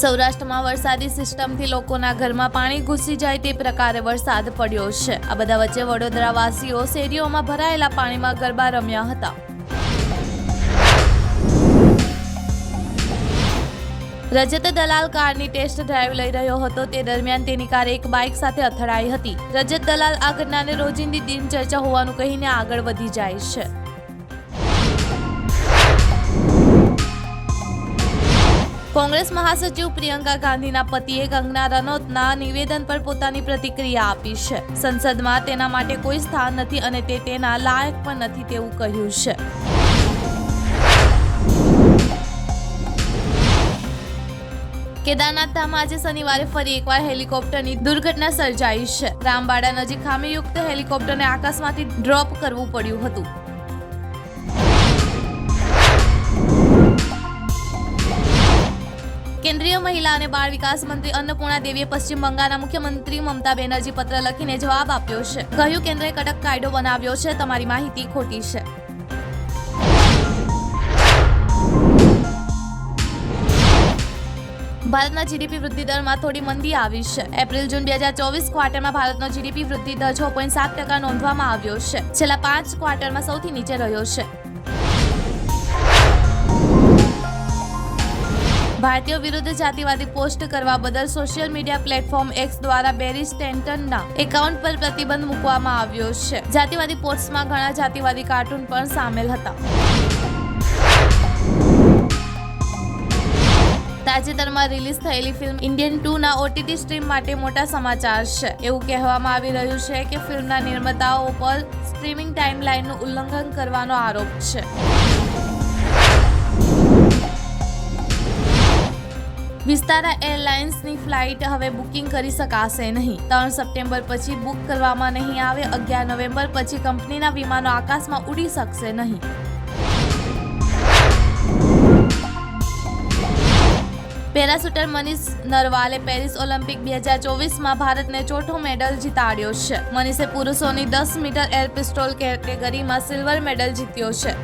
સૌરાષ્ટ્રમાં વરસાદી સિસ્ટમથી લોકોના ઘરમાં પાણી ઘૂસી જાય તે પ્રકારે વરસાદ પડ્યો છે. આ બધા વચ્ચે વડોદરાવાસીઓ શેરીઓમાં ભરાયેલા પાણીમાં ગરબા રમ્યા હતા. રજત દલાલ કારની ટેસ્ટ ડ્રાઈવ લઈ રહ્યો હતો. તે દરમિયાન તેની કાર એક બાઇક સાથે અથડાઈ હતી. રજત દલાલ આ ઘટનાને રોજિંદી દિનચર્ચા હોવાનું કહીને આગળ વધી જાય છે. કોંગ્રેસ મહાસચિવ પ્રિયંકા ગાંધીના પતિએ કંગના રનૌતના નિવેદન પર પોતાની પ્રતિક્રિયા આપી છે. સંસદમાં તેના માટે કોઈ સ્થાન નથી અને તે તેના લાયક પણ નથી તેવું કહ્યું છે. કેદારનાથ ધામમાં આજે શનિવારે ફરી એકવાર હેલિકોપ્ટરની દુર્ઘટના સર્જાઈ છે. રામબાડા નજીક ખામીયુક્ત હેલિકોપ્ટરને આકાશમાંથી ડ્રોપ કરવું પડ્યું હતું. કેન્દ્રીય મહિલા અને બાળ વિકાસ મંત્રી અન્નપૂર્ણા દેવીએ પશ્ચિમ બંગાળના મુખ્યમંત્રી મમતા બેનર્જી પત્ર લખીને જવાબ આપ્યો છે. કહ્યું, કેન્દ્રએ કડક કાયદો બનાવ્યો છે. તમારી માહિતી ખોટી છે. ભારતના જીડીપી વૃદ્ધિ દરમાં થોડી મંદી આવી છે. એપ્રિલ જૂન બે હજાર ચોવીસ ક્વાર્ટરમાં ભારતનો જીડીપી વૃદ્ધિ દર છ પોઈન્ટ સાત ટકા નોંધવામાં આવ્યો છે. છેલ્લા પાંચ ક્વાર્ટરમાં સૌથી નીચે રહ્યો છે. ભારતીયો વિરુદ્ધ જાતિવાદી પોસ્ટ કરવા બદલ સોશિયલ મીડિયા પ્લેટફોર્મ એક્સ દ્વારા બેરી સ્ટેન્ટનના એકાઉન્ટ પર પ્રતિબંધ મૂકવામાં આવ્યો છે. જાતિવાદી પોસ્ટમાં ઘણા જાતિવાદી કાર્ટૂન પણ સામેલ હતા. તાજેતરમાં રિલીઝ થયેલી ફિલ્મ ઇન્ડિયન ટુ ના ઓટીટી સ્ટ્રીમ માટે મોટા સમાચાર છે. એવું કહેવામાં આવી રહ્યું છે કે ફિલ્મના નિર્માતાઓ પર સ્ટ્રીમિંગ ટાઈમલાઈનનું ઉલ્લંઘન કરવાનો આરોપ છે. વિસ્તારા એરલાઇન્સની ફ્લાઇટ હવે બુકિંગ કરી શકાશે નહીં. ત્રણ સપ્ટેમ્બર પછી બુક કરવામાં નહીં આવે, અગિયાર નવેમ્બર પછી કંપનીના વિમાનો આકાશમાં ઉડી શકશે નહીં. પેરાશૂટર મનીષ નરવાલે પેરિસ ઓલિમ્પિક બે હજાર ચોવીસમાં ભારતને ચોથો મેડલ જીતાડ્યો છે. મનીષે પુરુષોની દસ મીટર એર પિસ્ટોલ કેટેગરીમાં સિલ્વર મેડલ જીત્યો છે.